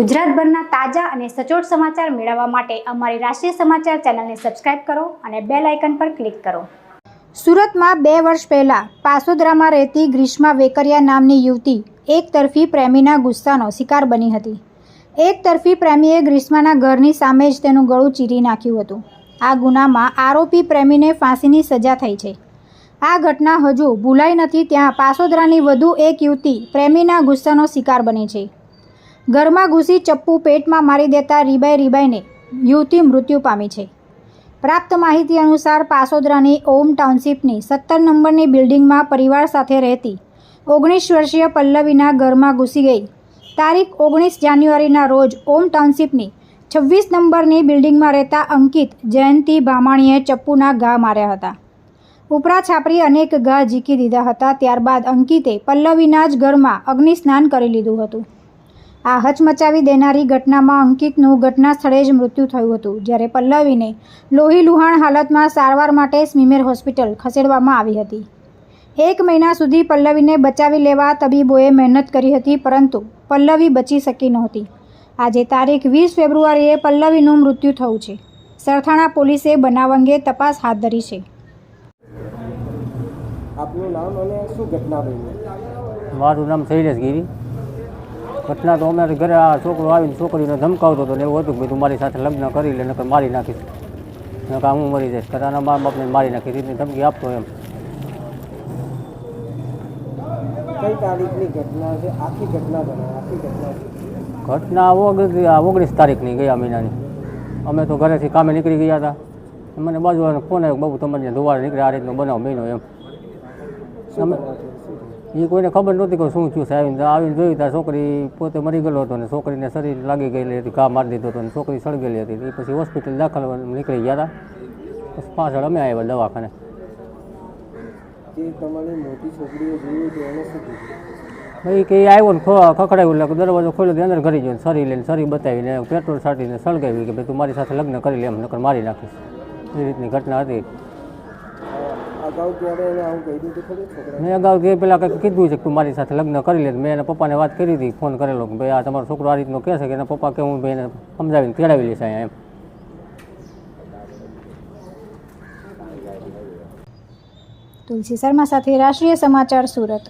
ગુજરાતભરના તાજા અને સચોટ સમાચાર મેળવવા માટે અમારી રાષ્ટ્રીય સમાચાર ચેનલને સબસ્ક્રાઇબ કરો અને બેલ આઇકન પર ક્લિક કરો. સુરતમાં બે વર્ષ પહેલાં પાસોદરામાં રહેતી ગ્રીષ્મા વેકરિયા નામની યુવતી એક તરફી પ્રેમીના ગુસ્સાનો શિકાર બની હતી. એક તરફી પ્રેમીએ ગ્રીષ્માના ઘરની સામે જ તેનું ગળું ચીરી નાખ્યું હતું. આ ગુનામાં આરોપી પ્રેમીને ફાંસીની સજા થઈ છે. આ ઘટના હજુ ભૂલાઈ નથી ત્યાં પાસોદરાની વધુ એક યુવતી પ્રેમીના ગુસ્સાનો શિકાર બની છે. ઘરમાં ઘૂસી ચપ્પુ પેટમાં મારી દેતા રીબાઈ રીબાઈને યુવતી મૃત્યુ પામી છે. પ્રાપ્ત માહિતી અનુસાર પાસોદરાની ઓમ ટાઉનશીપની સત્તર નંબરની બિલ્ડિંગમાં પરિવાર સાથે રહેતી ઓગણીસ વર્ષીય પલ્લવીના ઘરમાં ઘૂસી ગઈ. તારીખ ઓગણીસ જાન્યુઆરીના રોજ ઓમ ટાઉનશીપની છવ્વીસ નંબરની બિલ્ડિંગમાં રહેતા અંકિત જયંતી ભામાણીએ ચપ્પુના ઘા માર્યા હતા. ઉપરા છાપરી અનેક ઘા ઝીકી દીધા હતા, ત્યારબાદ અંકિતે પલ્લવીના જ ઘરમાં અગ્નિ સ્નાન કરી લીધું હતું. આ હચમચાવી દેનારી ઘટનામાં અંકિતનું ઘટના સ્થળે જ મૃત્યુ થયું હતું જ્યારે પલ્લવીને લોહી લુહાણ હાલતમાં સારવાર માટે સ્મીમેર હોસ્પિટલ ખસેડવામાં આવી હતી. એક મહિના સુધી પલ્લવીને બચાવી લેવા તબીબોએ મહેનત કરી હતી પરંતુ પલ્લવી બચી શકી નહોતી. આજે તારીખ વીસ ફેબ્રુઆરીએ પલ્લવીનું મૃત્યુ થયું છે. સરથાણા પોલીસે બનાવ અંગે તપાસ હાથ ધરી છે. આપનું નામ અને શું ઘટના બની? મારું નામ શૈલેષ ગીરી. ઘટના તો અમારે ઘરે આ છોકરો આવીને છોકરીને ધમકાવતો હતો ને એવું હતું કે તું મારી સાથે લગ્ન કરી લે નકર મારી નાખીશ નકર હું મરી જઈશ. કદાના મા બાપને મારી નાખી રીતની ધમકી આપતો એમ. કઈ તારીખની ઘટના છે? આખી ઘટના આખી ઘટના ઘટના ઓગણીસ તારીખની ગયા મહિનાની અમે તો ઘરેથી કામે નીકળી ગયા હતા. મને બાજુ ફોન આવ્યો બહુ તમને ધોવાડે નીકળે આ રીતનો બનાવ બન્યો એમ. અમે-? એ કોઈને ખબર નહોતી કે શું થયું સાહેબ. આવીને આવીને જોયું ત્યાં છોકરી પોતે મરી ગયેલો હતો ને છોકરીને શરીર લાગી ગયેલી હતી ઘા મારી દીધો હતો ને છોકરી સળગેલી હતી. એ પછી હોસ્પિટલ દાખલ નીકળી ગયા હતા પછી પાછળ અમે આવ્યા દવાખાને. ભાઈ કે આવ્યો ને ખો- ખખડાવ્યું એટલે દરવાજો ખોલ્યો તો અંદર ઘરી ગયો ને સરી લઈને સરી બતાવીને પેટ્રોલ છાંટીને સળગાવી કે ભાઈ તું મારી સાથે લગ્ન કરી લે એમ નકર મારી નાખીશ. એ રીતની ઘટના હતી. અગાઉ ત્યારે એને આવું કહી દીધું ખરું છોકરા મેં અગાઉ કે પેલા કંઈક કીધું છે કે તું મારી સાથે લગ્ન કરી લે. મેં એના પપ્પાને વાત કરી હતી ફોન કરેલો કે ભાઈ આ તમારો છોકરો આ રીતનો કહે છે કે એના પપ્પા કે હું ભાઈ એને સમજાવીને તેડાવી લઈશ અહીંયા એમ. તુલસી શર્મા સાથે રાષ્ટ્રીય સમાચાર સુરત.